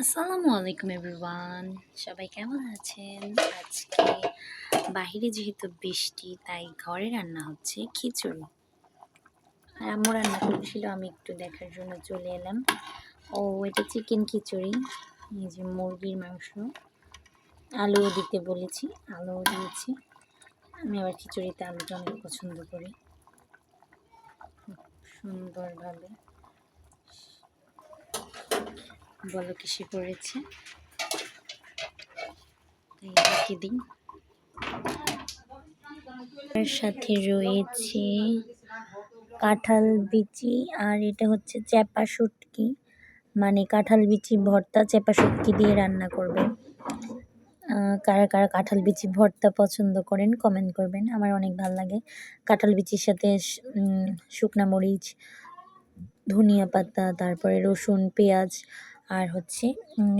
আসসালামু আলাইকুম এভরিওয়ান। সবাই কেমন আছেন? আজকে বাহিরে যেহেতু বৃষ্টি, তাই ঘরে রান্না হচ্ছে খিচুড়ি। আর আম্মু রান্না করছিল, আমি একটু দেখার জন্য চলে এলাম। ও, এটা চিকেন খিচুড়ি, এই যে মুরগির মাংস। আলুও দিতে বলেছি, আলুও দিয়েছি। আমি আবার খিচুড়িতে আলুটা অনেক পছন্দ করি। সুন্দরভাবে। বলো কিসে পড়েছে? সাথে রয়েছে কাঁঠাল বিচি, আর এটা হচ্ছে চ্যাপা শুটকি। মানে কাঁঠাল বিচি ভর্তা, চ্যাপা শুটকি দিয়ে রান্না করবে। কারা কারা কাঁঠাল বিচি ভর্তা পছন্দ করেন কমেন্ট করবেন। আমার অনেক ভালো লাগে। কাঁঠাল বিচির সাথে শুকনা মরিচ, ধনিয়া পাতা, তারপরে রসুন, পেঁয়াজ আর হচ্ছে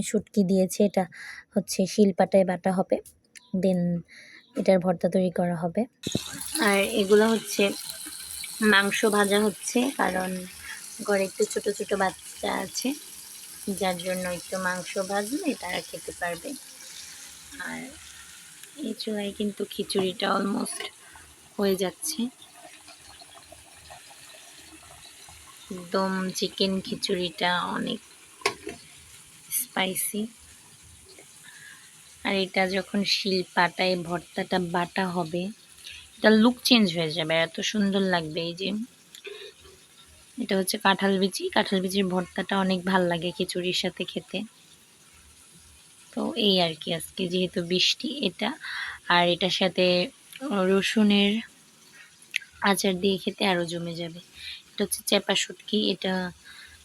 শুটকি দিয়েছে, এটা হচ্ছে শিলপাটায় বাটা হবে। দেন এটার ভর্তা তৈরি করা হবে। আর এগুলো হচ্ছে, মাংস ভাজা হচ্ছে, কারণ ঘরে একটু ছোট ছোট বাচ্চা আছে, যার জন্য একটু মাংস ভাজলে তারা খেতে পারবে। আর এই চুলায় কিন্তু খিচুড়িটা অলমোস্ট হয়ে যাচ্ছে। একদম চিকেন খিচুড়িটা অনেক স্পাইসি আর এটা যখন শিল পাটায় ভর্তাটা বাটা হবে, এটা লুক চেঞ্জ হয়ে যাবে। এত সুন্দর লাগবে এই যে। এটা হচ্ছে কাঁঠাল বিচি। কাঁঠাল বিচির ভর্তাটা অনেক ভালো লাগে খিচুড়ির সাথে খেতে। তো এই আর কি আজকে যেহেতু বৃষ্টি এটা। আর এটার সাথে রসুনের আচার দিয়ে খেতে আরও জমে যাবে। এটা হচ্ছে চেপা শুটকি। এটা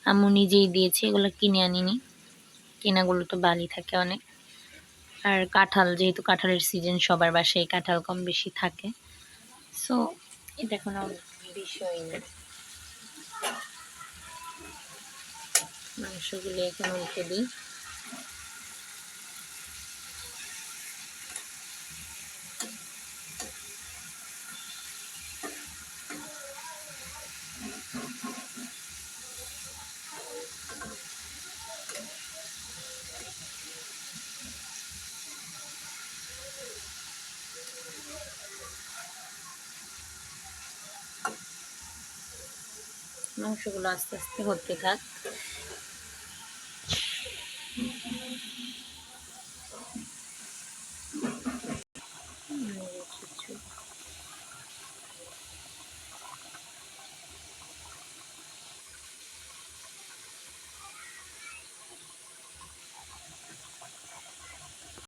আম্মু নিজেই দিয়েছে। এগুলো কিনে আনিনি। কেনাগুলো তো বালি থাকে অনেক। আর কাঁঠাল, যেহেতু কাঁঠালের সিজন সবার বাসায় কাঁঠাল কম বেশি থাকে। সো এটা কোনো বিষয় নেই মাংসগুলো এখন উঠে দিই। মাংসগুলো আস্তে আস্তে হতে থাক।